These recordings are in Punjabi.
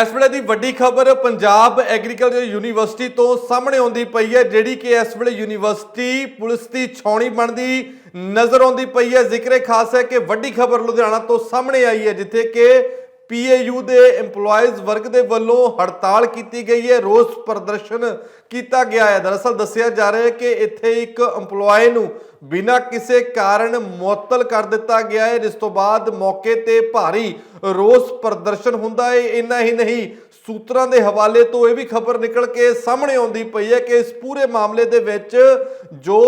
ਇਸ ਵੇਲੇ ਦੀ ਵੱਡੀ ਖਬਰ ਪੰਜਾਬ ਐਗਰੀਕਲਚਰ ਯੂਨੀਵਰਸਿਟੀ ਤੋਂ ਸਾਹਮਣੇ ਆਉਂਦੀ ਪਈ ਹੈ, ਜਿਹੜੀ ਕਿ ਇਸ ਵੇਲੇ ਯੂਨੀਵਰਸਿਟੀ ਪੁਲਿਸ ਦੀ ਛਾਉਣੀ ਬਣਦੀ ਨਜ਼ਰ ਆਉਂਦੀ ਪਈ ਹੈ। ਜ਼ਿਕਰੇ ਖਾਸ ਹੈ ਕਿ ਵੱਡੀ ਖਬਰ ਲੁਧਿਆਣਾ ਤੋਂ ਸਾਹਮਣੇ ਆਈ ਹੈ, ਜਿੱਥੇ ਕਿ ਪੀਏਯੂ ਦੇ EMPLOYEES ਵਰਗ ਦੇ ਵੱਲੋਂ ਹੜਤਾਲ ਕੀਤੀ ਗਈ ਹੈ, ਰੋਸ ਪ੍ਰਦਰਸ਼ਨ ਕੀਤਾ ਗਿਆ ਹੈ। ਦਰਅਸਲ ਦੱਸਿਆ ਜਾ ਰਿਹਾ ਹੈ ਕਿ ਇੱਥੇ ਇੱਕ EMPLOYE ਨੂੰ ਬਿਨਾਂ ਕਿਸੇ ਕਾਰਨ ਮੁਅੱਤਲ ਕਰ ਦਿੱਤਾ ਗਿਆ ਹੈ। ਜਿਸ ਤੋਂ ਬਾਅਦ ਮੌਕੇ ਤੇ ਭਾਰੀ ਰੋਸ ਪ੍ਰਦਰਸ਼ਨ ਹੁੰਦਾ ਹੈ। ਇੰਨਾ ਹੀ ਨਹੀਂ, ਸੂਤਰਾਂ ਦੇ ਹਵਾਲੇ ਤੋਂ ਇਹ ਵੀ ਖਬਰ ਨਿਕਲ ਕੇ ਸਾਹਮਣੇ ਆਉਂਦੀ ਪਈ ਹੈ ਕਿ ਇਸ ਪੂਰੇ ਮਾਮਲੇ ਦੇ ਵਿੱਚ ਜੋ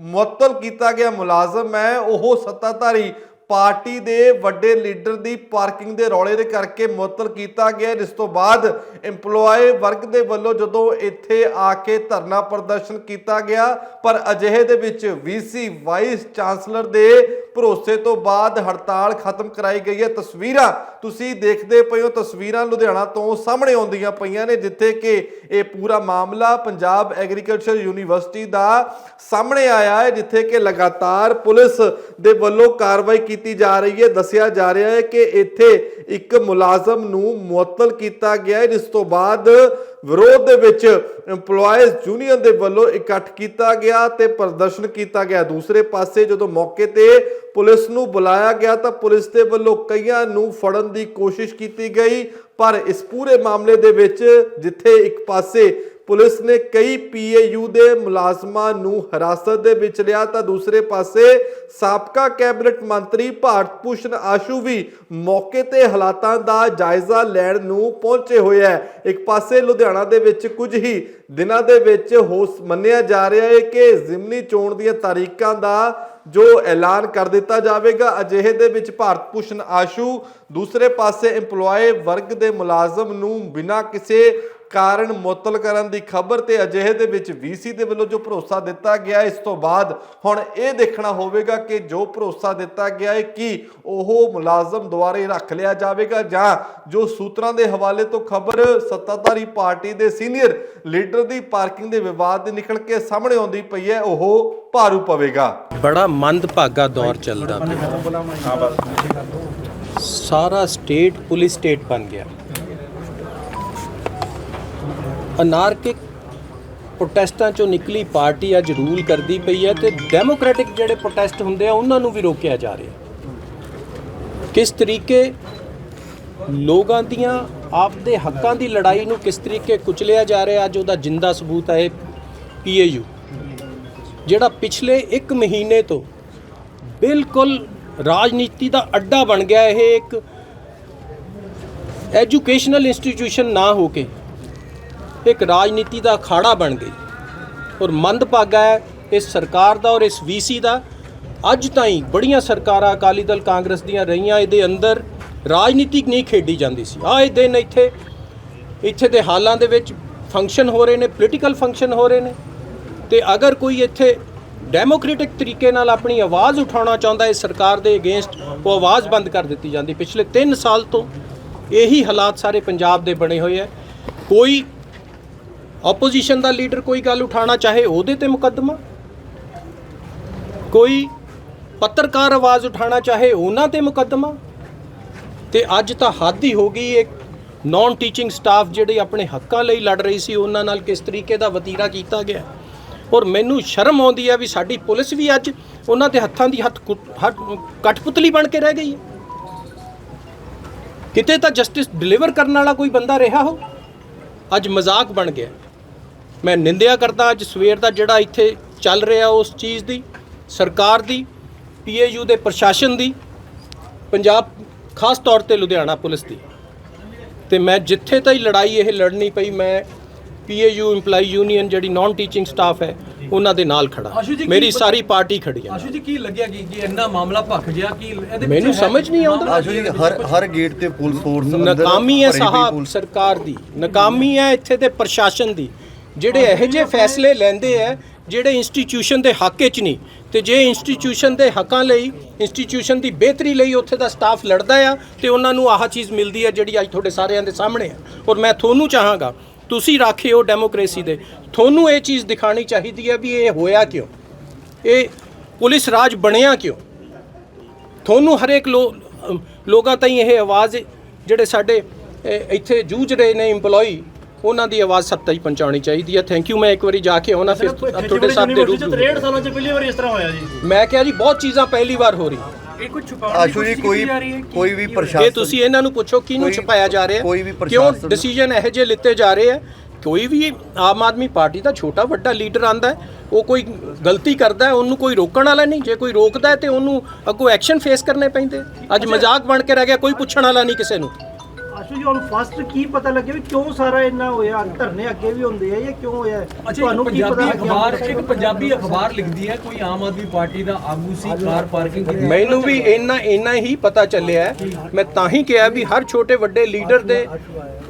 ਮੁਅੱਤਲ ਕੀਤਾ ਗਿਆ ਮੁਲਾਜ਼ਮ ਹੈ, ਉਹ ਸੱਤਾਧਾਰੀ ਪਾਰਟੀ ਦੇ ਵੱਡੇ ਲੀਡਰ ਦੀ ਪਾਰਕਿੰਗ ਦੇ ਰੌਲੇ ਦੇ ਕਰਕੇ ਮੁਅੱਤਲ ਕੀਤਾ ਗਿਆ। ਜਿਸ ਤੋਂ ਬਾਅਦ EMPLOYE ਵਰਗ ਦੇ ਵੱਲੋਂ ਜਦੋਂ ਇੱਥੇ ਆ ਕੇ ਧਰਨਾ ਪ੍ਰਦਰਸ਼ਨ ਕੀਤਾ ਗਿਆ, ਪਰ ਅਜਿਹੇ ਦੇ ਵਿੱਚ VC ਵਾਈਸ ਚਾਂਸਲਰ ਦੇ ਭਰੋਸੇ ਤੋਂ ਬਾਅਦ ਹੜਤਾਲ ਖਤਮ ਕਰਾਈ ਗਈ ਹੈ। ਤਸਵੀਰਾਂ ਤੁਸੀਂ ਦੇਖਦੇ ਪਏ ਹੋ। ਤਸਵੀਰਾਂ ਲੁਧਿਆਣਾ ਤੋਂ ਸਾਹਮਣੇ ਆਉਂਦੀਆਂ ਪਈਆਂ ਨੇ, ਜਿੱਥੇ ਕਿ ਇਹ ਪੂਰਾ ਮਾਮਲਾ ਪੰਜਾਬ ਐਗਰੀਕਲਚਰ ਯੂਨੀਵਰਸਿਟੀ ਦਾ ਸਾਹਮਣੇ ਆਇਆ ਹੈ, ਜਿੱਥੇ ਕਿ ਲਗਾਤਾਰ ਪੁਲਿਸ ਦੇ ਵੱਲੋਂ ਕਾਰਵਾਈ ਕੀਤੀ ਜਾ ਰਹੀ ਹੈ, ਦੱਸਿਆ ਜਾ ਰਿਹਾ ਹੈ ਕਿ ਇੱਥੇ ਇੱਕ ਮੁਲਾਜ਼ਮ ਨੂੰ ਮੁਅੱਤਲ ਕੀਤਾ ਗਿਆ ਹੈ, ਜਿਸ ਤੋਂ ਬਾਅਦ ਵਿਰੋਧ ਦੇ ਵਿੱਚ EMPLOYEES ਯੂਨੀਅਨ ਦੇ ਵੱਲੋਂ ਇਕੱਠ ਕੀਤਾ ਗਿਆ ਤੇ ਪ੍ਰਦਰਸ਼ਨ ਕੀਤਾ ਗਿਆ। ਦੂਸਰੇ ਪਾਸੇ ਜਦੋਂ ਮੌਕੇ ਤੇ ਪੁਲਿਸ ਨੂੰ ਬੁਲਾਇਆ ਗਿਆ ਤਾਂ ਪੁਲਿਸ ਦੇ ਵੱਲੋਂ ਕਈਆਂ ਨੂੰ ਫੜਨ ਦੀ ਕੋਸ਼ਿਸ਼ ਕੀਤੀ ਗਈ, ਪਰ ਇਸ ਪੂਰੇ ਮਾਮਲੇ ਦੇ ਵਿੱਚ ਜਿੱਥੇ ਇੱਕ ਪਾਸੇ ਪੁਲਿਸ ਨੇ ਕਈ ਪੀਏਯੂ ਦੇ ਮੁਲਾਜ਼ਮਾਂ ਨੂੰ ਹਿਰਾਸਤ ਦੇ ਵਿੱਚ ਲਿਆ, ਤਾਂ ਦੂਸਰੇ ਪਾਸੇ ਸਾਬਕਾ ਕੈਬਨਿਟ ਮੰਤਰੀ ਭਾਰਤ ਭੂਸ਼ਣ ਆਸ਼ੂ ਵੀ ਮੌਕੇ ਤੇ ਹਾਲਾਤਾਂ ਦਾ ਜਾਇਜ਼ਾ ਲੈਣ ਨੂੰ ਪਹੁੰਚੇ ਹੋਏ ਹੈ। ਇੱਕ ਪਾਸੇ ਲੁਧਿਆਣਾ ਦੇ ਵਿੱਚ ਕੁਝ ਹੀ ਦਿਨਾਂ ਦੇ ਵਿੱਚ ਹੋਸ ਮੰਨਿਆ ਜਾ ਰਿਹਾ ਹੈ ਕਿ ਜ਼ਿਮਨੀ ਚੋਣ ਦੀਆਂ ਤਾਰੀਖਾਂ ਦਾ ਜੋ ਐਲਾਨ ਕਰ ਦਿੱਤਾ ਜਾਵੇਗਾ, ਅਜਿਹੇ ਦੇ ਵਿੱਚ ਭਾਰਤ ਭੂਸ਼ਣ ਆਸ਼ੂ ਦੂਸਰੇ ਪਾਸੇ EMPLOYE ਵਰਗ ਦੇ ਮੁਲਾਜ਼ਮ ਨੂੰ ਬਿਨਾਂ ਕਿਸੇ ਕਾਰਨ ਮੁਅੱਤਲ ਕਰਨ ਦੀ ਖਬਰ ਤੇ ਅਜਿਹੇ ਦੇ ਵਿੱਚ VC ਦੇ ਵੱਲੋਂ ਜੋ ਭਰੋਸਾ ਦਿੱਤਾ ਗਿਆ ਇਸ ਤੋਂ ਬਾਅਦ ਹੁਣ ਇਹ ਦੇਖਣਾ ਹੋਵੇਗਾ ਕਿ ਜੋ ਭਰੋਸਾ ਦਿੱਤਾ ਗਿਆ ਹੈ ਕਿ ਉਹ ਮੁਲਾਜ਼ਮ ਦੁਆਰੇ ਰੱਖ ਲਿਆ ਜਾਵੇਗਾ ਜਾਂ ਜੋ ਸੂਤਰਾਂ ਦੇ ਹਵਾਲੇ ਤੋਂ ਖਬਰ ਸੱਤਾਧਾਰੀ ਪਾਰਟੀ ਦੇ ਸੀਨੀਅਰ ਲੀਡਰ ਦੀ ਪਾਰਕਿੰਗ ਦੇ ਵਿਵਾਦ ਦੇ ਨਿਕਲ ਕੇ ਸਾਹਮਣੇ ਆਉਂਦੀ ਪਈ ਹੈ ਉਹ ਭਾਰੂ ਪਵੇਗਾ। ਬੜਾ ਮੰਦਭਾਗਾ ਦੌਰ ਚੱਲਦਾ ਪਿਆ। ਸਾਰਾ ਸਟੇਟ ਪੁਲਿਸ ਸਟੇਟ ਬਣ ਗਿਆ। ਅਨਾਰਕਿਕ ਪ੍ਰੋਟੈਸਟਾਂ ਚੋਂ ਨਿਕਲੀ ਪਾਰਟੀ ਅੱਜ ਰੂਲ ਕਰਦੀ ਪਈ ਹੈ ਤੇ ਡੈਮੋਕ੍ਰੈਟਿਕ ਜਿਹੜੇ ਪ੍ਰੋਟੈਸਟ ਹੁੰਦੇ ਆ, ਉਹਨਾਂ ਨੂੰ ਵੀ ਰੋਕਿਆ ਜਾ ਰਿਹਾ ਕਿਸ ਤਰੀਕੇ ਲੋਕਾਂ ਦੀਆਂ, ਆਪਦੇ ਹੱਕਾਂ ਦੀ ਲੜਾਈ ਨੂੰ ਕਿਸ ਤਰੀਕੇ ਕੁਚਲਿਆ ਜਾ ਰਿਹਾ, ਅੱਜ ਉਹਦਾ ਜਿੰਦਾ ਸਬੂਤ ਹੈ ਪੀਏਯੂ। ਜਿਹੜਾ ਪਿਛਲੇ 1 ਮਹੀਨੇ ਤੋਂ ਬਿਲਕੁਲ ਰਾਜਨੀਤੀ ਦਾ ਅੱਡਾ ਬਣ ਗਿਆ, ਇਹ ਇੱਕ ਐਜੂਕੇਸ਼ਨਲ ਇੰਸਟੀਟਿਊਸ਼ਨ ਨਾ ਹੋ ਕੇ ਇੱਕ ਰਾਜਨੀਤੀ ਦਾ ਅਖਾੜਾ ਬਣ ਗਈ। ਔਰ ਮੰਦਭਾਗਾ ਹੈ, ਇਸ ਸਰਕਾਰ ਦਾ ਔਰ ਇਸ ਵੀਸੀ ਦਾ। ਅੱਜ ਤਾਈਂ ਬੜੀਆਂ ਸਰਕਾਰਾਂ ਅਕਾਲੀ ਦਲ, ਕਾਂਗਰਸ ਦੀਆਂ ਰਹੀਆਂ, ਇਹਦੇ ਅੰਦਰ ਰਾਜਨੀਤੀ ਨਹੀਂ ਖੇਡੀ ਜਾਂਦੀ ਸੀ। ਆਏ ਦਿਨ ਇੱਥੇ ਇੱਥੇ ਦੇ ਹਾਲਾਂ ਦੇ ਵਿੱਚ ਫੰਕਸ਼ਨ ਹੋ ਰਹੇ ਨੇ ਪੋਲੀਟੀਕਲ ਫੰਕਸ਼ਨ ਹੋ ਰਹੇ ਨੇ। ਤੇ ਅਗਰ ਕੋਈ ਇੱਥੇ ਡੈਮੋਕ੍ਰੈਟਿਕ ਤਰੀਕੇ ਨਾਲ ਆਪਣੀ ਆਵਾਜ਼ ਉਠਾਉਣਾ ਚਾਹੁੰਦਾ ਹੈ ਸਰਕਾਰ ਦੇ ਅਗੇਂਸਟ ਉਹ ਆਵਾਜ਼ ਬੰਦ ਕਰ ਦਿੱਤੀ ਜਾਂਦੀ। ਪਿਛਲੇ 3 ਸਾਲ ਤੋਂ ਇਹੀ ਹਾਲਾਤ ਸਾਰੇ ਪੰਜਾਬ ਦੇ ਬਣੇ ਹੋਏ ਹੈ। ਕੋਈ ਆਪੋਜੀਸ਼ਨ ਦਾ ਲੀਡਰ ਕੋਈ ਗੱਲ ਉਠਾਉਣਾ ਚਾਹੇ ਉਹਦੇ ਤੇ ਮੁਕੱਦਮਾ? ਕੋਈ ਪੱਤਰਕਾਰ ਆਵਾਜ਼ ਉਠਾਉਣਾ ਚਾਹੇ ਉਹਨਾਂ ਤੇ ਮੁਕੱਦਮਾ? ਤੇ ਅੱਜ ਤਾਂ ਹੱਦ ਹੀ ਹੋ ਗਈ ਇੱਕ ਨਾਨ ਟੀਚਿੰਗ ਸਟਾਫ ਜਿਹੜੇ ਆਪਣੇ ਹੱਕਾਂ ਲਈ ਲੜ ਰਹੀ ਸੀ, ਉਹਨਾਂ ਨਾਲ ਕਿਸ ਤਰੀਕੇ ਦਾ ਵਤੀਰਾ ਕੀਤਾ ਗਿਆ? ਔਰ ਮੈਨੂੰ ਸ਼ਰਮ ਆਉਂਦੀ ਹੈ ਵੀ ਸਾਡੀ ਪੁਲਿਸ ਵੀ ਅੱਜ ਉਹਨਾਂ ਦੇ ਹੱਥਾਂ ਦੀ ਹੱਥ ਕੁ- ਹੱਥ ਬਣ ਕੇ ਰਹਿ ਗਈ ਹੈ। ਕਿਤੇ ਤਾਂ ਜਸਟਿਸ ਡਿਲੀਵਰ ਕਰਨ ਵਾਲਾ ਕੋਈ ਬੰਦਾ ਰਿਹਾ ਹੋ? ਅੱਜ ਮਜ਼ਾਕ ਬਣ ਗਿਆ। ਮੈਂ ਨਿੰਦਿਆ ਕਰਦਾ ਅੱਜ ਸਵੇਰ ਦਾ ਜਿਹੜਾ ਇੱਥੇ ਚੱਲ ਰਿਹਾ ਉਸ ਚੀਜ਼ ਦੀ ਸਰਕਾਰ ਦੀ ਪੀਏਯੂ ਦੇ ਪ੍ਰਸ਼ਾਸਨ ਦੀ ਪੰਜਾਬ ਖਾਸ ਤੌਰ ਤੇ ਲੁਧਿਆਣਾ ਪੁਲਿਸ ਦੀ। ਤੇ ਮੈਂ ਜਿੱਥੇ ਤਾਈ ਲੜਾਈ ਇਹ ਲੜਨੀ ਪਈ ਮੈਂ ਪੀਏਯੂ EMPLOYE ਯੂਨੀਅਨ ਜਿਹੜੀ ਨਾਨ ਟੀਚਿੰਗ ਸਟਾਫ ਹੈ ਉਹਨਾਂ ਦੇ ਨਾਲ ਆਸ਼ੂ ਖੜਾ ਮੇਰੀ ਸਾਰੀ ਪਾਰਟੀ ਖੜੀ ਹੈ। ਆਸ਼ੂ ਜੀ ਕੀ ਲੱਗਿਆ ਕਿ ਕਿ ਇੰਨਾ ਮਾਮਲਾ ਭਖ ਗਿਆ ਕਿ ਇਹਦੇ ਮੈਨੂੰ ਸਮਝ ਨਹੀਂ ਆਉਂਦਾ। ਆਜੋ ਜੀ ਹਰ ਹਰ ਗੇਟ ਤੇ ਪੁਲਿਸ ਫੋਰਸ ਨਾਕਾਮੀ ਹੈ ਸਾਹਿਬ। ਸਰਕਾਰ ਦੀ। ਨਾਕਾਮੀ ਹੈ ਇੱਥੇ ਦੇ ਪ੍ਰਸ਼ਾਸਨ ਦੀ। ਜਿਹੜੇ ਇਹੋ ਜਿਹੇ ਫੈਸਲੇ ਲੈਂਦੇ ਆ ਜਿਹੜੇ ਇੰਸਟੀਟਿਊਸ਼ਨ ਦੇ ਹੱਕ 'ਚ ਨਹੀਂ। ਤੇ ਜੇ ਇੰਸਟੀਟਿਊਸ਼ਨ ਦੇ ਹੱਕਾਂ ਲਈ ਇੰਸਟੀਟਿਊਸ਼ਨ ਦੀ ਬਿਹਤਰੀ ਲਈ ਉੱਥੇ ਦਾ ਸਟਾਫ ਲੜਦਾ ਆ ਤੇ ਉਹਨਾਂ ਨੂੰ ਆਹ ਚੀਜ਼ ਮਿਲਦੀ ਹੈ ਜਿਹੜੀ ਅੱਜ ਤੁਹਾਡੇ ਸਾਰਿਆਂ ਦੇ ਸਾਹਮਣੇ ਹੈ ਔਰ ਮੈਂ ਤੁਹਾਨੂੰ ਚਾਹਾਂਗਾ ਤੁਸੀਂ ਰਾਖੇ ਹੋ ਡੈਮੋਕ੍ਰੇਸੀ ਦੇ। ਤੁਹਾਨੂੰ ਇਹ ਚੀਜ਼ ਦਿਖਾਣੀ ਚਾਹੀਦੀ ਹੈ ਵੀ ਇਹ ਹੋਇਆ ਕਿਉਂ? ਇਹ ਪੁਲਿਸ ਰਾਜ ਬਣਿਆ ਕਿਉਂ? ਤੁਹਾਨੂੰ ਹਰੇਕ ਲੋਕਾਂ ਤਾਈਂ ਇਹ ਆਵਾਜ਼ ਜਿਹੜੇ ਸਾਡੇ ਇੱਥੇ ਜੂਝ ਰਹੇ ਨੇ EMPLOYE ਉਹਨਾਂ ਦੀ ਆਵਾਜ਼ ਸੱਤ ਤੱਕ ਪਹੁੰਚਾਉਣੀ ਚਾਹੀਦੀ ਹੈ। ਥੈਂਕ ਯੂ ਮੈਂ ਇੱਕ ਵਾਰੀ ਜਾ ਕੇ ਆਉਣਾ ਫਿਰ ਤੁਹਾਡੇ ਸਾਹਮਣੇ ਯੂਨੀਵਰਸਿਟੀ ਰੂਬਰੂ 'ਚ 63 ਸਾਲਾਂ 'ਚ ਪਹਿਲੀ ਵਾਰ ਇਸ ਤਰ੍ਹਾਂ ਹੋਇਆ ਜੀ। ਮੈਂ ਕਿਹਾ ਜੀ ਬਹੁਤ ਚੀਜ਼ਾਂ ਪਹਿਲੀ ਵਾਰ ਹੋ ਰਹੀ ਇਹ ਕੁਝ ਛੁਪਾਉਣ ਆਸ਼ੂ ਜੀ ਕੋਈ ਕੋਈ ਵੀ ਇਹ ਪ੍ਰਸ਼ਾਸਨ ਤੁਸੀਂ ਇਹਨਾਂ ਨੂੰ ਪੁੱਛੋ ਕਿਹਨੂੰ ਕੋਈ- ਛਪਾਇਆ ਜਾ ਰਿਹਾ ਕੋਈ ਵੀ ਕਿਉਂ ਪ੍ਰਸ਼ਾਸਨ- ਡਿਸੀਜਨ ਇਹੋ ਜਿਹੇ ਲਿੱਤੇ ਜਾ ਰਹੇ ਆ ਕੋਈ ਵੀ ਆਮ ਆਦਮੀ ਪਾਰਟੀ ਦਾ ਛੋਟਾ ਵੱਡਾ ਲੀਡਰ ਆਂਦਾ ਹੈ ਉਹ ਕੋਈ ਗਲਤੀ ਕਰਦਾ ਹੈ ਉਹਨੂੰ ਕੋਈ ਰੋਕਣ ਵਾਲਾ ਨਹੀਂ। ਜੇ ਕੋਈ ਰੋਕਦਾ ਹੈ ਤੇ ਉਹਨੂੰ ਅੱਗੋਂ ਐਕਸ਼ਨ ਫੇਸ ਕਰਨੇ ਪੈਂਦੇ। ਅੱਜ ਮਜ਼ਾਕ ਬਣ ਕੇ ਰਹਿ ਗਿਆ ਕੋਈ ਪੁੱਛਣ ਵਾਲਾ ਨਹੀਂ ਕਿਸੇ ਨੂੰ। ਆਸ਼ੂ ਜੀ ਹੁਣ ਫਸਟ ਕੀ ਪਤਾ ਲੱਗਿਆ ਵੀ ਕਿਉਂ ਸਾਰਾ ਇੰਨਾ ਹੋਇਆ? ਧਰਨੇ ਅੱਗੇ ਵੀ ਹੁੰਦੇ ਆ ਜਾਂ ਕਿਉਂ ਹੋਇਆ? ਅੱਛਾ ਤੁਹਾਨੂੰ ਕੀ ਪਤਾ ਪੰਜਾਬੀ ਲੱਗਿਆ? ਅਖਬਾਰ ਇੱਕ ਪੰਜਾਬੀ ਅਖਬਾਰ ਲਿਖਦੀ ਹੈ ਕੋਈ ਆਮ ਆਦਮੀ ਪਾਰਟੀ ਦਾ ਆਗੂ ਸੀ ਕਾਰ ਪਾਰਕਿੰਗ ਕੀਤੀ ਮੈਨੂੰ ਵੀ ਇੰਨਾ ਇੰਨਾ ਹੀ ਪਤਾ ਚੱਲਿਆ ਹੈ। ਮੈਂ ਤਾਂ ਹੀ ਕਿਹਾ ਵੀ ਹਰ ਛੋਟੇ ਵੱਡੇ ਲੀਡਰ ਦੇ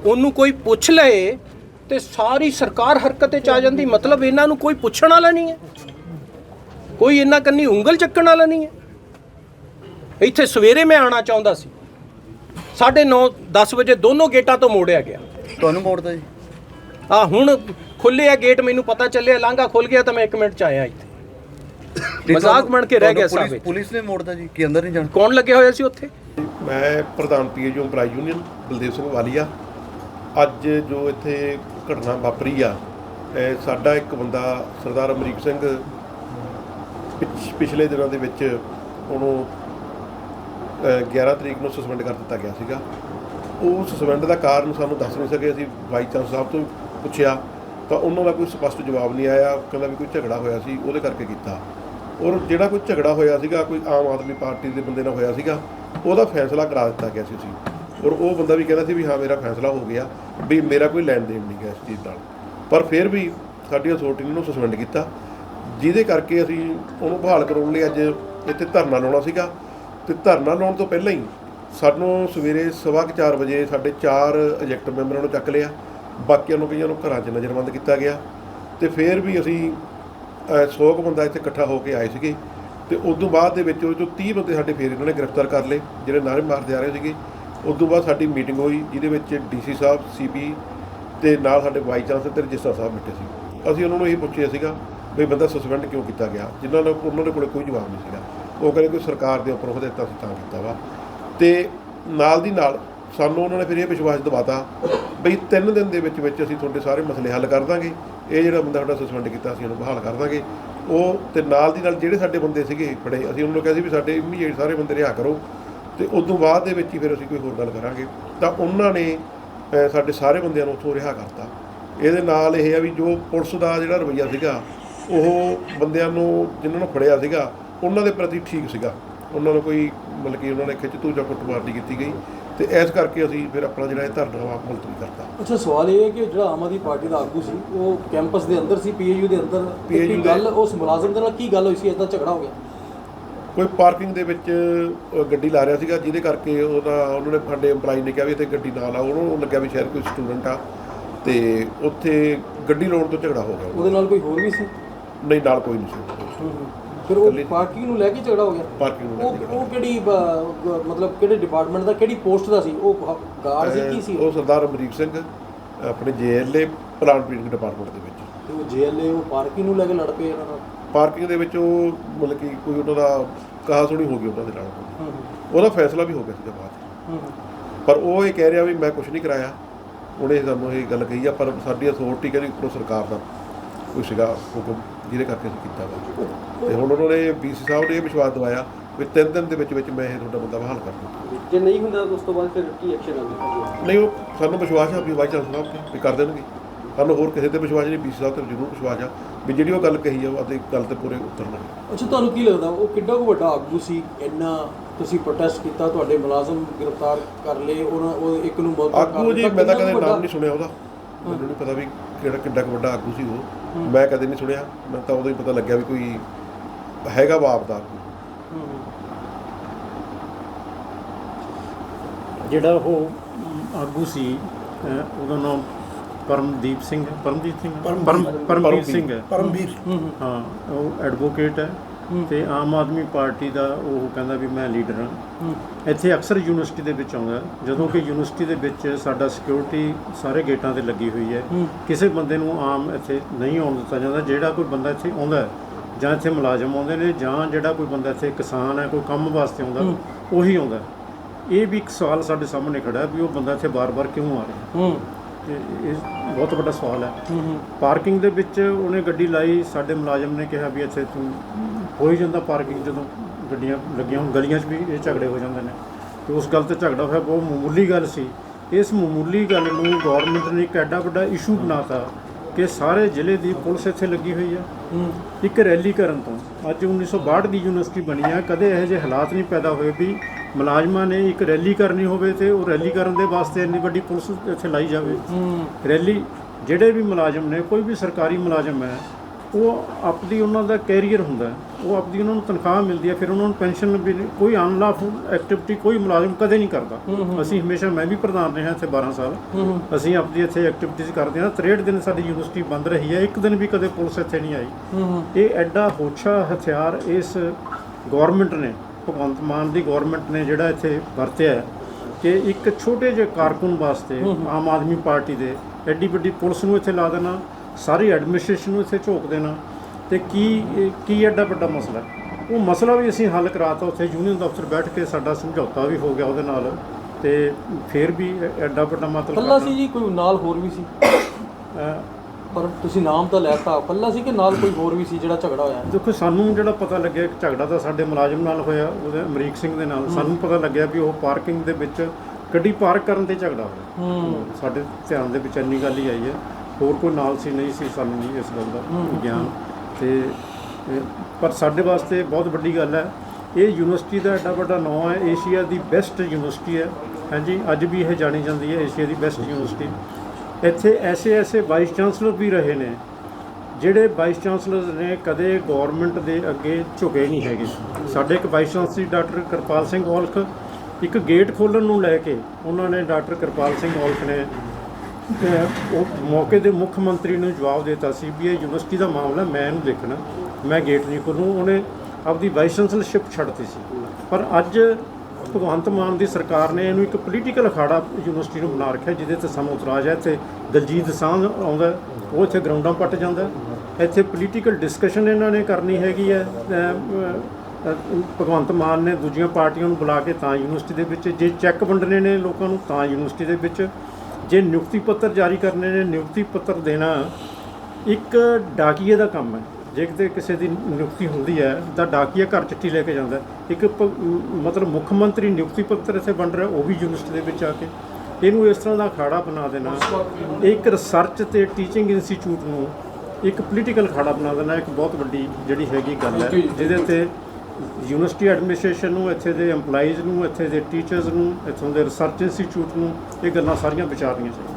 ਉਹਨੂੰ ਕੋਈ ਪੁੱਛ ਲਏ ਤੇ ਸਾਰੀ ਸਰਕਾਰ ਹਰਕਤ 'ਚ ਆ ਜਾਂਦੀ। ਮਤਲਬ ਇਹਨਾਂ ਨੂੰ ਕੋਈ ਪੁੱਛਣ ਵਾਲਾ ਨਹੀਂ ਹੈ। ਕੋਈ ਇਹਨਾਂ ਕੰਨੀ ਉਂਗਲ ਚੱਕਣ ਵਾਲਾ ਨਹੀਂ ਹੈ। ਇੱਥੇ ਸਵੇਰੇ ਮੈਂ ਆਣਾ ਚਾਹੁੰਦਾ ਸੀ। 9:30 10 ਵਜੇ ਦੋਨੋਂ ਗੇਟਾਂ ਤੋਂ ਮੋੜਿਆ ਗਿਆ। ਤੁਹਾਨੂੰ ਮੋੜਦਾ ਜੀ? ਆ ਹੁਣ ਖੁੱਲੇ ਆ ਗੇਟ ਮੈਨੂੰ ਪਤਾ ਚੱਲਿਆ ਲਾਂਘਾ ਖੁੱਲ ਗਿਆ ਤਾਂ ਮੈਂ 1 ਮਿੰਟ ਚ ਆਇਆ ਇੱਥੇ। ਮਜ਼ਾਕ ਬਣ ਕੇ ਰਹਿ ਗਿਆ ਸਾਬਿਤ। ਪੁਲਿਸ ਪੁਲਿਸ ਨੇ ਮੋੜਦਾ ਜੀ? ਕਿ ਅੰਦਰ ਨਹੀਂ ਜਾਣ? ਕੌਣ ਲੱਗਿਆ ਹੋਇਆ ਸੀ ਉੱਥੇ? ਮੈਂ ਪ੍ਰਧਾਨ PAU employee union Baldev Singh Walia. ਅੱਜ ਜੋ ਇੱਥੇ ਘਟਨਾ ਵਾਪਰੀ ਆ ਇਹ ਸਾਡਾ ਇੱਕ ਬੰਦਾ ਸਰਦਾਰ ਅਮਰੀਕ ਸਿੰਘ ਪਿਛ- ਪਿਛਲੇ ਦਿਨਾਂ ਦੇ ਵਿੱਚ ਉਹਨੂੰ 11 ਤਰੀਕ ਨੂੰ ਸਸਪੈਂਡ ਕਰ ਦਿੱਤਾ ਗਿਆ ਸੀਗਾ। ਉਹ ਸਸਪੈਂਡ ਦਾ ਕਾਰਨ ਸਾਨੂੰ ਦੱਸ ਨਹੀਂ ਸਕੇ, ਅਸੀਂ ਵਾਈਸ ਚਾਂਸਲਰ ਸਾਹਿਬ ਤੋਂ ਪੁੱਛਿਆ, ਤਾਂ ਉਹਨਾਂ ਦਾ ਕੋਈ ਸਪਸ਼ਟ ਜਵਾਬ ਨਹੀਂ ਆਇਆ, ਕਹਿੰਦਾ ਵੀ ਕੋਈ ਝਗੜਾ ਹੋਇਆ ਸੀ, ਉਹਦੇ ਕਰਕੇ ਕੀਤਾ। ਔਰ ਜਿਹੜਾ ਕੋਈ ਝਗੜਾ ਹੋਇਆ ਸੀਗਾ, ਕੋਈ ਆਮ ਆਦਮੀ ਪਾਰਟੀ ਦੇ ਬੰਦੇ ਨਾਲ ਹੋਇਆ ਸੀਗਾ, ਉਹਦਾ ਫੈਸਲਾ ਕਰਾ ਦਿੱਤਾ ਗਿਆ ਸੀ ਅਸੀਂ। ਔਰ ਉਹ ਬੰਦਾ ਵੀ ਕਹਿੰਦਾ ਸੀ ਵੀ ਹਾਂ, ਮੇਰਾ ਫੈਸਲਾ ਹੋ ਗਿਆ, ਵੀ ਮੇਰਾ ਕੋਈ ਲੈਣ ਦੇਣ ਨਹੀਂ ਗਿਆ ਇਸ ਚੀਜ਼ ਨਾਲ। ਪਰ ਫਿਰ ਵੀ ਸਾਡੀ ਅਥਾਰਟੀ ਨੇ ਉਹਨੂੰ ਸਸਪੈਂਡ ਕੀਤਾ, ਜਿਹਦੇ ਕਰਕੇ ਅਸੀਂ ਉਹਨੂੰ ਬਹਾਲ ਕਰਾਉਣ ਲਈ ਅੱਜ ਇੱਥੇ ਧਰਨਾ ਲਾਉਣਾ ਸੀਗਾ। ਤੇ ਧਰਨਾ ਲਾਉਣ ਤੋਂ ਪਹਿਲਾਂ ਹੀ ਸਾਨੂੰ ਸਵੇਰੇ ਸਵਾ ਕੁ ਚਾਰ ਵਜੇ ਸਾਡੇ ਚਾਰ ਇਜੈਕਟ ਮੈਂਬਰਾਂ ਨੂੰ ਚੱਕ ਲਿਆ। ਬਾਕੀਆਂ ਨੂੰ ਕਈਆਂ ਨੂੰ ਘਰਾਂ 'ਚ ਨਜ਼ਰਬੰਦ ਕੀਤਾ ਗਿਆ। ਤੇ ਫਿਰ ਵੀ ਅਸੀਂ 100 ਕੁ ਬੰਦਾ ਇੱਥੇ ਇਕੱਠਾ ਹੋ ਕੇ ਆਏ ਸੀਗੇ। ਤੇ ਉਸ ਤੋਂ ਬਾਅਦ ਦੇ ਵਿੱਚ ਉਹ ਜੋ 30 ਬੰਦੇ ਸਾਡੇ ਫੇਰ ਇਹਨਾਂ ਨੇ ਗ੍ਰਿਫਤਾਰ ਕਰ ਲਏ, ਜਿਹੜੇ ਨਾਰੇ ਮਾਰਦੇ ਆ ਰਹੇ ਸੀਗੇ। ਉਸ ਤੋਂ ਬਾਅਦ ਸਾਡੀ ਮੀਟਿੰਗ ਹੋਈ, ਜਿਹਦੇ ਵਿੱਚ ਡੀਸੀ ਸਾਹਿਬ ਸੀਪੀ ਤੇ ਨਾਲ ਸਾਡੇ ਵਾਈਸ ਚਾਂਸਲਰ ਤੇ ਰਜਿਸਟਰ ਸਾਹਿਬ ਬੈਠੇ ਸੀ। ਅਸੀਂ ਉਹਨਾਂ ਨੂੰ ਇਹ ਪੁੱਛਿਆ ਸੀਗਾ, ਵੀ ਬੰਦਾ ਸਸਪੈਂਡ ਕਿਉਂ ਕੀਤਾ ਗਿਆ? ਜਿਨ੍ਹਾਂ ਨੂੰ, ਉਹਨਾਂ ਦੇ ਕੋਲ ਕੋਈ ਜਵਾਬ ਨਹੀਂ ਸੀਗਾ। ਉਹ ਕਹਿੰਦੇ ਕਿ ਸਰਕਾਰ ਦੇ ਉੱਪਰ ਹਦਾਇਤਾਂ ਸੀ ਤਾਂ ਕੀਤਾ ਵਾ। ਤੇ ਨਾਲ ਦੀ ਨਾਲ ਸਾਨੂੰ ਉਹਨਾਂ ਨੇ ਫਿਰ ਇਹ ਵਿਸ਼ਵਾਸ ਦਿਵਾਤਾ ਬਈ ਤਿੰਨ ਦਿਨ ਦੇ ਵਿੱਚ ਵਿੱਚ ਅਸੀਂ ਤੁਹਾਡੇ ਸਾਰੇ ਮਸਲੇ ਹੱਲ ਕਰ ਦਾਂਗੇ। ਇਹ ਜਿਹੜਾ ਬੰਦਾ ਸਾਡਾ ਸਸਪੈਂਡ ਕੀਤਾ ਅਸੀਂ ਉਹਨੂੰ ਬਹਾਲ ਕਰ ਦਾਂਗੇ। ਉਹ ਤੇ ਨਾਲ ਦੀ ਨਾਲ ਜਿਹੜੇ ਸਾਡੇ ਬੰਦੇ ਸੀਗੇ ਫੜੇ, ਅਸੀਂ ਉਹਨਾਂ ਨੂੰ ਕਿਹਾ ਸੀ ਵੀ ਸਾਡੇ ਇਮੀਡੀਏਟ ਸਾਰੇ ਬੰਦੇ ਰਿਹਾ ਕਰੋ ਤੇ ਉਸ ਤੋਂ ਬਾਅਦ ਦੇ ਵਿੱਚ ਹੀ ਫਿਰ ਅਸੀਂ ਕੋਈ ਹੋਰ ਗੱਲ ਕਰਾਂਗੇ। ਤਾਂ ਉਹਨਾਂ ਨੇ ਸਾਡੇ ਸਾਰੇ ਬੰਦਿਆਂ ਨੂੰ ਉੱਥੋਂ ਰਿਹਾ ਕਰਤਾ। ਇਹਦੇ ਨਾਲ ਇਹ ਆ ਵੀ ਜੋ ਪੁਲਿਸ ਦਾ ਜਿਹੜਾ ਰਵੱਈਆ ਸੀਗਾ, ਉਹ ਬੰਦਿਆਂ ਨੂੰ, ਜਿਨ੍ਹਾਂ ਨੂੰ ਫੜਿਆ ਸੀਗਾ ਉਹਨਾਂ ਦੇ ਪ੍ਰਤੀ ਠੀਕ ਸੀਗਾ। ਉਹਨਾਂ ਨੂੰ ਕੋਈ ਮਤਲਬ ਕਿ ਉਹਨਾਂ ਨੇ ਖਿੱਚ ਤੂ ਜਾਂ ਕੁੱਟਮਾਰ ਨਹੀਂ ਕੀਤੀ ਗਈ। ਤੇ ਇਸ ਕਰਕੇ ਅਸੀਂ ਫਿਰ ਆਪਣਾ ਜਿਹੜਾ ਇਹ ਧਰਨਾ ਵਾ ਮੁਲਤਵੀ ਕਰਤਾ। ਅੱਛਾ ਸਵਾਲ ਇਹ ਹੈ ਕਿ ਜਿਹੜਾ ਆਮ ਆਦਮੀ ਪਾਰਟੀ ਦਾ ਆਗੂ ਸੀ ਉਹ ਕੈਂਪਸ ਦੇ ਅੰਦਰ ਸੀ ਪੀਏਯੂ ਦੇ ਅੰਦਰ? PAU ਕੀ ਦੇ- ਗੱਲ ਉਸ ਮੁਲਾਜ਼ਮ ਦੇ ਨਾਲ ਕੀ ਗੱਲ ਹੋਈ ਸੀ? ਇਦਾਂ ਝਗੜਾ ਹੋ ਗਿਆ। ਕੋਈ ਪਾਰਕਿੰਗ ਦੇ ਵਿੱਚ ਅ, ਗੱਡੀ ਲਾ ਰਿਹਾ ਸੀਗਾ ਜਿਹਦੇ ਕਰਕੇ ਉਹਦਾ ਉਹਨਾਂ ਨੇ ਸਾਡੇ EMPLOYE ਨੇ ਕਿਹਾ ਵੀ ਇੱਥੇ ਗੱਡੀ ਨਾ ਲਾਓ। ਉਹਨੂੰ ਲੱਗਿਆ ਵੀ ਸ਼ਾਇਦ ਕੋਈ ਸਟੂਡੈਂਟ ਆ। ਤੇ ਉੱਥੇ ਗੱਡੀ ਲਾਉਣ ਤੋਂ ਝਗੜਾ ਹੋ ਗਿਆ। ਉਹਦੇ ਨਾਲ ਕੋਈ ਹੋਰ ਵੀ ਸੀ? ਨਹੀਂ ਨਾਲ ਕੋਈ ਨਹੀਂ ਸੀ। ਫਿਰ ਉਹ ਇਕੱਲੇ- ਪਾਰਕਿੰਗ ਨੂੰ ਲੈ ਕੇ ਝਗੜਾ ਹੋ ਗਿਆ। ਪਾਰਕਿੰਗ ਨੂੰ ਲੈ ਉਹ ਕੇ ਉਹ ਕਿਹੜੀ ਗ- ਮਤਲਬ ਕਿਹੜੇ ਡਿਪਾਰਟਮੈਂਟ ਦਾ ਕਿਹੜੀ ਪੋਸਟ ਦਾ ਸੀ? ਉਹ ਗਾਰਡ ਸੀ ਕੀ ਸੀ ਉਹ ਸਰਦਾਰ ਅਮਰੀਕ ਸਿੰਘ ਆਪਣੇ ਜੇਐਲਏ ਪਲਾਂਟ ਬਰੀਡਿੰਗ ਡਿਪਾਰਟਮੈਂਟ ਦੇ ਵਿੱਚ। ਤੇ ਉਹ ਜੇਐਲਏ ਉਹ ਪਾਰਕਿੰਗ ਨੂੰ ਲੈ ਕੇ ਲੜ ਪਏ ਇਹਨਾਂ ਨਾਲ। ਪਾਰਕਿੰਗ ਦੇ ਵਿੱਚ ਉਹ ਮਤਲਬ ਕਿ ਕੋਈ ਉਹਨਾਂ ਦਾ ਕਹਾ ਸੁਣੀ ਹੋ ਗਈ ਉਹਨਾਂ ਦੇ ਨਾਲ। ਹੂੰ ਉਹਦਾ ਫੈਸਲਾ ਵੀ ਹੋ ਗਿਆ ਸੀ ਬਾਅਦ। 'ਚ। ਹੂੰ ਹੂੰ। ਪਰ ਉਹ ਇਹ ਕਹਿ ਰਿਹਾ ਵੀ ਮੈਂ ਕੁਝ ਨਹੀਂ ਕਰਾਇਆ। ਉਹਨੇ ਸਾਨੂੰ ਇਹ ਗੱਲ ਕਹੀ ਆ ਪਰ ਸਾਡੀ ਅਥਾਰਟੀ ਕਹਿੰਦੀ ਉੱਪਰੋਂ ਸਰਕਾਰ ਦਾ ਕੋਈ ਸੀਗਾ ਹੁਕਮ। ਜਿਹਦੇ ਕਰਕੇ ਅਸੀਂ ਕੀਤਾ ਵਾ। ਤੇ ਹੁਣ ਉਹਨਾਂ ਨੇ ਬੀਸੀ ਸਾਹਿਬ ਨੇ ਇਹ ਵਿਸ਼ਵਾਸ ਦਿਵਾਇਆ ਵੀ ਤਿੰਨ ਦਿਨ ਦੇ ਵਿੱਚ ਵਿੱਚ ਮੈਂ ਇਹ ਤੁਹਾਡਾ ਬੰਦਾ ਬਹਾਲ ਕਰ ਦੂੰ ਜੇ ਨਹੀਂ ਹੁੰਦਾ ਉਸ ਤੋਂ ਬਾਅਦ ਫਿਰ ਕੀ ਐਕਸ਼ਨ ਆਉਂਦਾ? ਨਹੀਂ ਉਹ ਸਾਨੂੰ ਵਿਸ਼ਵਾਸ ਆ ਵੀ ਵਾਈਸ ਚਾਂਸਲਰ ਸਾਹਿਬ ਤੇ ਵੀ ਕਰ ਦੇਣਗੇ। ਸਾਨੂੰ ਹੋਰ ਕਿਸੇ ਤੇ ਵਿਸ਼ਵਾਸ ਨਹੀਂ ਬੀਸੀ ਸਾਹਿਬ ਤੇ ਜ਼ਰੂਰ ਵਿਸ਼ਵਾਸ ਆ ਵੀ ਜਿਹੜੀ ਉਹ ਗੱਲ ਕਹੀ ਆ ਉਹ ਆਪਣੀ ਗੱਲ ਤੇ ਪੂਰੇ ਉਤਰਨਗੇ ਅੱਛਾ ਤੁਹਾਨੂੰ ਕੀ ਲੱਗਦਾ ਉਹ ਕਿੱਡਾ ਕੁ ਵੱਡਾ ਆਗੂ ਸੀ? ਇੰਨਾ ਤੁਸੀਂ ਪ੍ਰੋਟੈਸਟ ਕੀਤਾ ਤੁਹਾਡੇ ਮੁਲਾਜ਼ਮ ਗ੍ਰਿਫਤਾਰ ਕਰ ਲਏ ਉਹਨਾਂ ਉਹ ਇੱਕ ਨੂੰ ਮੌਤ ਆਗੂ ਜੀ ਮੈਂ ਤਾਂ ਕਦੇ ਨਾਮ ਨਹੀਂ ਸੁਣਿਆ ਉਹਦਾ। ਮੈਨੂੰ ਨਹੀਂ ਪਤਾ ਵੀ ਕਿਹੜਾ ਕਿੱਡਾ ਕੁ ਵੱਡਾ ਆਗੂ ਸੀ ਉਹ ਮੈਂ ਕਦੇ ਨਹੀਂ ਸੁਣਿਆ। ਮੈਨੂੰ ਤਾਂ ਉਦੋਂ ਹੀ ਪਤਾ ਲੱਗਿਆ ਵੀ ਕੋਈ ਹੈਗਾ ਬਾਪ ਦਾ ਜਿਹੜਾ ਉਹ ਆਗੂ ਸੀ ਉਹਦਾ ਨਾਮ ਪਰਮਦੀਪ ਸਿੰਘ ਹੈ। ਪਰਮਜੀਤ ਸਿੰਘ? ਪਰਮ ਪਰਮਵੀਰ ਸਿੰਘ ਹੈ। ਪਰਮਵੀਰ ਹਾਂ ਉਹ ਐਡਵੋਕੇਟ ਹੈ। ਤੇ ਆਮ ਆਦਮੀ ਪਾਰਟੀ ਦਾ ਉਹ ਕਹਿੰਦਾ ਵੀ ਮੈਂ ਲੀਡਰ ਹਾਂ। ਇੱਥੇ ਅਕਸਰ ਯੂਨੀਵਰਸਿਟੀ ਦੇ ਵਿੱਚ ਆਉਂਦਾ। ਜਦੋਂ ਕਿ ਯੂਨੀਵਰਸਿਟੀ ਦੇ ਵਿੱਚ ਸਾਡਾ ਸਿਕਿਉਰਿਟੀ ਸਾਰੇ ਗੇਟਾਂ ਤੇ ਲੱਗੀ ਹੋਈ ਹੈ। ਕਿਸੇ ਬੰਦੇ ਨੂੰ ਆਮ ਇੱਥੇ ਨਹੀਂ ਆਉਣ ਦਿੱਤਾ ਜਾਂਦਾ। ਜਿਹੜਾ ਕੋਈ ਬੰਦਾ ਇੱਥੇ ਆਉਂਦਾ ਹੈ ਜਾਂ ਇੱਥੇ ਮੁਲਾਜ਼ਮ ਆਉਂਦੇ ਨੇ ਜਾਂ ਜਿਹੜਾ ਕੋਈ ਬੰਦਾ ਇੱਥੇ ਕਿਸਾਨ ਹੈ ਕੋਈ ਕੰਮ ਵਾਸਤੇ ਆਉਂਦਾ ਉਹੀ ਆਉਂਦਾ। ਇਹ ਵੀ ਇੱਕ ਸਵਾਲ ਸਾਡੇ ਸਾਹਮਣੇ ਖੜਾ ਵੀ ਉਹ ਬੰਦਾ ਇੱਥੇ ਬਾਰ-ਬਾਰ ਕਿਉਂ ਆ ਰਿਹਾ ਹੂੰ? ਇਹ ਬਹੁਤ ਵੱਡਾ ਸਵਾਲ ਹੂੰ। ਪਾਰਕਿੰਗ ਦੇ ਵਿੱਚ ਉਹਨੇ ਗੱਡੀ ਲਾਈ ਸਾਡੇ ਮੁਲਾਜ਼ਮ ਨੇ ਕਿਹਾ ਵੀ ਇੱਥੇ ਤੂੰ ਹੋ ਹੀ ਜਾਂਦਾ ਪਾਰਕਿੰਗ ਜਦੋਂ ਗੱਡੀਆਂ ਲੱਗੀਆਂ ਹੁਣ ਗਲੀਆਂ 'ਚ ਵੀ ਇਹ ਝਗੜੇ ਹੋ ਜਾਂਦੇ ਨੇ। ਤੇ ਉਸ ਗੱਲ ਤੇ ਝਗੜਾ ਹੋਇਆ ਬਹੁਤ ਮਾਮੂਲੀ ਗੱਲ ਸੀ। ਇਸ ਮਾਮੂਲੀ ਗੱਲ ਨੂੰ ਗਵਰਨਮੈਂਟ ਨੇ ਇੱਕ ਐਡਾ ਵੱਡਾ ਇਸ਼ੂ ਬਣਾਤਾ ਕਿ ਸਾਰੇ ਜ਼ਿਲ੍ਹੇ ਦੀ ਪੁਲਿਸ ਇੱਥੇ ਲੱਗੀ ਹੋਈ ਹੈ। ਇੱਕ ਰੈਲੀ ਕਰਨ ਤੋਂ। ਅੱਜ 1962 ਦੀ ਯੂਨੀਵਰਸਿਟੀ ਬਣੀ ਹੈ ਕਦੇ ਇਹੋ ਜਿਹੇ ਹਾਲਾਤ ਨਹੀਂ ਪੈਦਾ ਹੋਏ ਵੀ ਮੁਲਾਜ਼ਮਾਂ ਨੇ ਇੱਕ ਰੈਲੀ ਕਰਨੀ ਹੋਵੇ ਤੇ ਉਹ ਰੈਲੀ ਕਰਨ ਦੇ ਵਾਸਤੇ ਇੰਨੀ ਵੱਡੀ ਪੁਲਿਸ ਇੱਥੇ ਲਾਈ ਜਾਵੇ। ਰੈਲੀ ਜਿਹੜੇ ਵੀ ਮੁਲਾਜ਼ਮ ਨੇ ਕੋਈ ਵੀ ਸਰਕਾਰੀ ਮੁਲਾਜ਼ਮ ਹੈ ਉਹ ਆਪਦੀ ਉਹਨਾਂ ਦਾ ਕੈਰੀਅਰ ਹੁੰਦਾ ਉਹ ਆਪਦੀ ਉਹਨਾਂ ਨੂੰ ਤਨਖਾਹ ਮਿਲਦੀ ਹੈ ਫਿਰ ਉਹਨਾਂ ਨੂੰ ਪੈਨਸ਼ਨ ਵੀ ਨਹੀਂ- ਕੋਈ ਅਨਲਾਫੁਲ ਐਕਟੀਵਿਟੀ ਕੋਈ ਮੁਲਾਜ਼ਮ ਕਦੇ ਨਹੀਂ ਕਰਦਾ। ਅਸੀਂ ਹਮੇਸ਼ਾ ਮੈਂ ਵੀ ਪ੍ਰਧਾਨ ਰਿਹਾ ਇੱਥੇ 12 ਸਾਲ। ਅਸੀਂ ਆਪਦੀ ਇੱਥੇ ਐਕਟੀਵਿਟੀਜ਼ ਕਰਦੇ ਹਾਂ। 63 ਦਿਨ ਸਾਡੀ ਯੂਨੀਵਰਸਿਟੀ ਬੰਦ ਰਹੀ ਹੈ। ਇੱਕ ਦਿਨ ਵੀ ਕਦੇ ਪੁਲਿਸ ਇੱਥੇ ਨਹੀਂ ਆਈ। ਇਹ ਐਡਾ ਹੋਛਾ ਹਥਿਆਰ ਇਸ ਗਵਰਨਮੈਂਟ ਨੇ ਭਗਵੰਤ ਮਾਨ ਦੀ ਗਵਰਨਮੈਂਟ ਨੇ ਜਿਹੜਾ ਇੱਥੇ ਵਰਤਿਆ ਹੈ ਕਿ ਇੱਕ ਛੋਟੇ ਜਿਹੇ ਕਾਰਕੁਨ ਵਾਸਤੇ ਆਮ ਆਦਮੀ ਪਾਰਟੀ ਦੇ ਐਡੀ ਵੱਡੀ ਪੁਲਿਸ ਨੂੰ ਇੱਥੇ ਲਾ ਦੇਣਾ। ਸਾਰੀ ਐਡਮਿਨਿਸਟ੍ਰੇਸ਼ਨ ਨੂੰ ਇੱਥੇ ਝੋਕ ਦੇਣਾ ਤੇ ਕੀ ਕੀ ਐਡਾ ਵੱਡਾ ਮਸਲਾ? ਉਹ ਮਸਲਾ ਵੀ ਅਸੀਂ ਹੱਲ ਕਰਾਤਾ ਉੱਥੇ ਯੂਨੀਅਨ ਦਫ਼ਤਰ ਬੈਠ ਕੇ ਸਾਡਾ ਸਮਝੌਤਾ ਵੀ ਹੋ ਗਿਆ ਉਹਦੇ ਨਾਲ ਤੇ ਫਿਰ ਵੀ ਐਡਾ ਵੱਡਾ ਮਤਲਬ ਕੱਲਾ ਸੀ ਜੀ ਕੋਈ ਨਾਲ ਹੋਰ ਵੀ ਸੀ? ਪਰ ਤੁਸੀਂ ਨਾਮ ਤਾਂ ਲੈਤਾ ਕੱਲਾ ਸੀ ਕਿ ਨਾਲ ਕੋਈ ਹੋਰ ਵੀ ਸੀ ਜਿਹੜਾ ਝਗੜਾ ਹੋਇਆ? ਦੇਖੋ ਸਾਨੂੰ ਜਿਹੜਾ ਪਤਾ ਲੱਗਿਆ ਕਿ ਝਗੜਾ ਤਾਂ ਸਾਡੇ ਮੁਲਾਜ਼ਮ ਨਾਲ ਹੋਇਆ ਉਹਦੇ ਅਮਰੀਕ ਸਿੰਘ ਦੇ ਨਾਲ। ਸਾਨੂੰ ਪਤਾ ਲੱਗਿਆ ਵੀ ਉਹ ਪਾਰਕਿੰਗ ਦੇ ਵਿੱਚ ਗੱਡੀ ਪਾਰਕ ਕਰਨ ਤੇ ਝਗੜਾ ਹੋਇਆ। ਹੂੰ। ਸਾਡੇ ਧਿਆਨ ਦੇ ਵਿੱਚ ਇੰਨੀ ਗੱਲ ਹੀ ਆਈ ਹੈ। ਹੋਰ ਕੋਈ ਨਾਲ ਸੀ ਨਹੀਂ ਸੀ ਸਾਨੂੰ ਨਹੀਂ ਇਸ ਗੱਲ ਦਾ ਗਿਆਨ। ਤੇ ਪਰ ਸਾਡੇ ਵਾਸਤੇ ਬਹੁਤ ਵੱਡੀ ਗੱਲ ਹੈ ਇਹ ਯੂਨੀਵਰਸਿਟੀ ਦਾ ਐਡਾ ਵੱਡਾ ਨਾਮ ਹੈ ਏਸ਼ੀਆ ਦੀ ਬੈਸਟ ਯੂਨੀਵਰਸਿਟੀ ਹੈ। ਹਾਂਜੀ ਅੱਜ ਵੀ ਇਹ ਜਾਣੀ ਜਾਂਦੀ ਹੈ ਏਸ਼ੀਆ ਦੀ ਬੈਸਟ ਯੂਨੀਵਰਸਿਟੀ। ਇੱਥੇ ਐਸੇ ਐਸੇ ਵਾਈਸ ਚਾਂਸਲਰ ਵੀ ਰਹੇ ਨੇ ਜਿਹੜੇ ਵਾਈਸ ਚਾਂਸਲਰ ਨੇ ਕਦੇ ਗਵਰਨਮੈਂਟ ਦੇ ਅੱਗੇ ਝੁਕੇ ਨਹੀਂ ਹੈਗੇ। ਸਾਡੇ ਇੱਕ vice chancellor doctor Kirpal Singh Aulakh ਇੱਕ ਗੇਟ ਖੋਲਣ ਨੂੰ ਲੈ ਕੇ ਉਹਨਾਂ ਨੇ ਡਾਕਟਰ ਕਿਰਪਾਲ ਸਿੰਘ ਔਲਖ ਨੇ ਅਹ, ਉਹ ਮੌਕੇ ਦੇ ਮੁੱਖ ਮੰਤਰੀ ਨੂੰ ਜਵਾਬ ਦਿੱਤਾ ਸੀ ਵੀ ਇਹ ਯੂਨੀਵਰਸਿਟੀ ਦਾ ਮਾਮਲਾ ਮੈਂ ਇਹਨੂੰ ਦੇਖਣਾ ਮੈਂ ਗੇਟ ਨਹੀਂ ਖੋਲੂ ਉਹਨੇ ਆਪਦੀ ਵਾਈਸ ਚਾਂਸਲਰਸ਼ਿਪ ਛੱਡਤੀ ਸੀ। ਪਰ ਅੱਜ ਭਗਵੰਤ ਮਾਨ ਦੀ ਸਰਕਾਰ ਨੇ ਇਹਨੂੰ ਇੱਕ ਪੋਲੀਟੀਕਲ ਅਖਾੜਾ ਯੂਨੀਵਰਸਿਟੀ ਨੂੰ ਬਣਾ ਰੱਖਿਆ ਜਿਹਦੇ ਤੇ ਸਾਨੂੰ ਉਤਰਾਜ ਹੈ ਇੱਥੇ ਦਲਜੀਤ ਸਾਂਝ ਆਉਂਦਾ ਉਹ ਇੱਥੇ ਗਰਾਊਂਡਾਂ ਪੱਟ ਜਾਂਦਾ। ਇੱਥੇ ਪੋਲੀਟੀਕਲ ਡਿਸਕਸ਼ਨ ਇਹਨਾਂ ਨੇ ਕਰਨੀ ਹੈਗੀ ਹੈ। ਭਗਵੰਤ ਮਾਨ ਨੇ ਦੂਜੀਆਂ ਪਾਰਟੀਆਂ ਨੂੰ ਬੁਲਾ ਕੇ ਤਾਂ ਯੂਨੀਵਰਸਿਟੀ ਦੇ ਵਿੱਚ ਜੇ ਚੈੱਕ ਵੰਡਣੇ ਨੇ ਲੋਕਾਂ ਨੂੰ ਤਾਂ ਯੂਨੀਵਰਸਿਟੀ ਦੇ ਵਿੱਚ। ਜੇ ਨਿਯੁਕਤੀ ਪੱਤਰ ਜਾਰੀ ਕਰਨੇ ਨੇ ਨਿਯੁਕਤੀ ਪੱਤਰ ਦੇਣਾ ਇੱਕ ਡਾਕੀਏ ਦਾ ਕੰਮ ਹੈ। ਜੇ ਕਿਤੇ ਕਿਸੇ ਦੀ ਨਿਯੁਕਤੀ ਹੁੰਦੀ ਹੈ ਤਾਂ ਡਾਕੀਆ ਘਰ ਚਿੱਠੀ ਲੈ ਕੇ ਜਾਂਦਾ। ਇੱਕ ਮਤਲਬ ਮੁੱਖ ਮੰਤਰੀ ਨਿਯੁਕਤੀ ਪੱਤਰ ਇੱਥੇ ਵੰਡ ਰਿਹਾ ਉਹ ਵੀ ਯੂਨੀਵਰਸਿਟੀ ਦੇ ਵਿੱਚ ਆ ਕੇ। ਇਹਨੂੰ ਇਸ ਤਰ੍ਹਾਂ ਦਾ ਅਖਾੜਾ ਬਣਾ ਦੇਣਾ। ਇੱਕ ਰਿਸਰਚ ਤੇ ਟੀਚਿੰਗ ਇੰਸਟੀਚਿਊਟ ਨੂੰ ਇੱਕ ਪੋਲੀਟੀਕਲ ਅਖਾੜਾ ਬਣਾ ਦੇਣਾ। ਇੱਕ ਬਹੁਤ ਵੱਡੀ ਜਿਹੜੀ ਹੈਗੀ ਗੱਲ ਹੈ ਜਿਹਦੇ ਤੇ ਯੂਨੀਵਰਸਿਟੀ ਐਡਮਿਨਿਸਟ੍ਰੇਸ਼ਨ ਨੂੰ, ਇੱਥੇ ਦੇ EMPLOYEES ਨੂੰ, ਇੱਥੇ ਦੇ ਟੀਚਰਸ ਨੂੰ, ਇੱਥੋਂ ਦੇ ਰਿਸਰਚ ਇੰਸਟੀਚਿਊਟ ਨੂੰ ਇਹ ਗੱਲਾਂ ਸਾਰੀਆਂ ਵਿਚਾਰਨੀਆਂ ਚਾਹੀਦੀਆਂ।